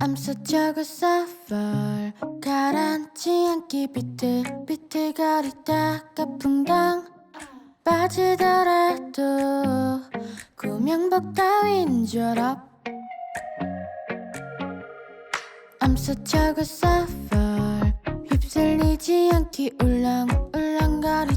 I'm such a good suffer 가라앉지 않기 비틀 비틀거리다가 붕당 빠지더라도 구명복 따윈 줄 up I'm such a good suffer 휩쓸리지 않기 울랑울랑거리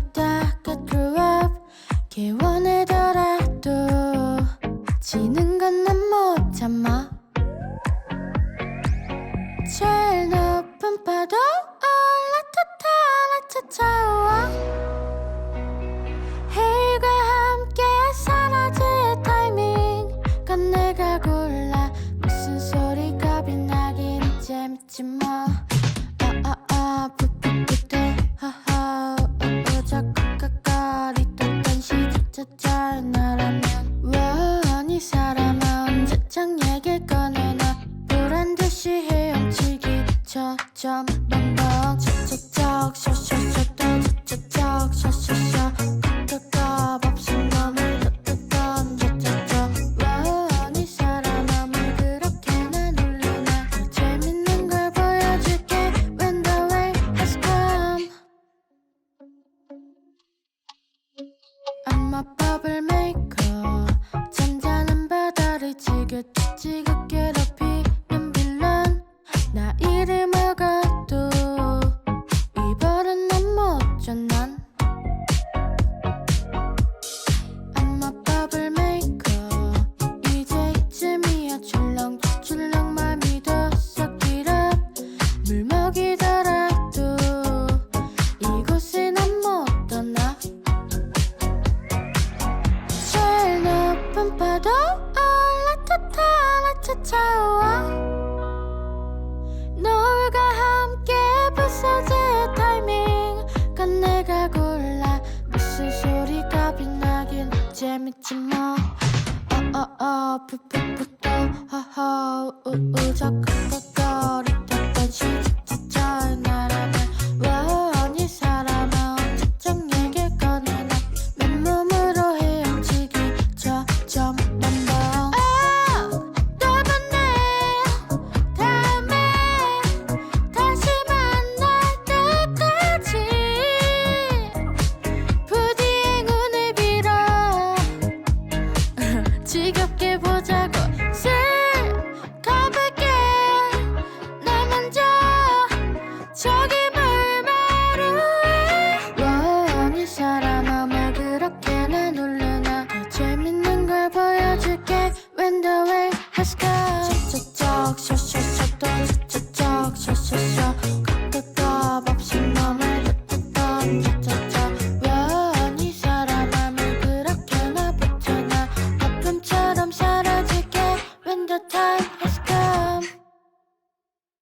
재밌지 뭐 아아아 푸푸푸푸 하하 오오 자꾸 가까리던 시작자자. 나라면 와이 사람아 언제쯤 얘길 꺼내나? 보란듯이 헤엄치기. 저점 벙벙 척척척 셔셔셔 my puppet 파도 올라타타 라차차와 너울과 함께 부서질 타이밍 건 내가 골라 무슨 소리가 빛나긴 재밌지 뭐 어어어 푸푸푸푸 허허 우우 자꾸 사람아 뭘 그렇게 나 놀려나. 더 재밌는 걸 보여줄게. When the way has come.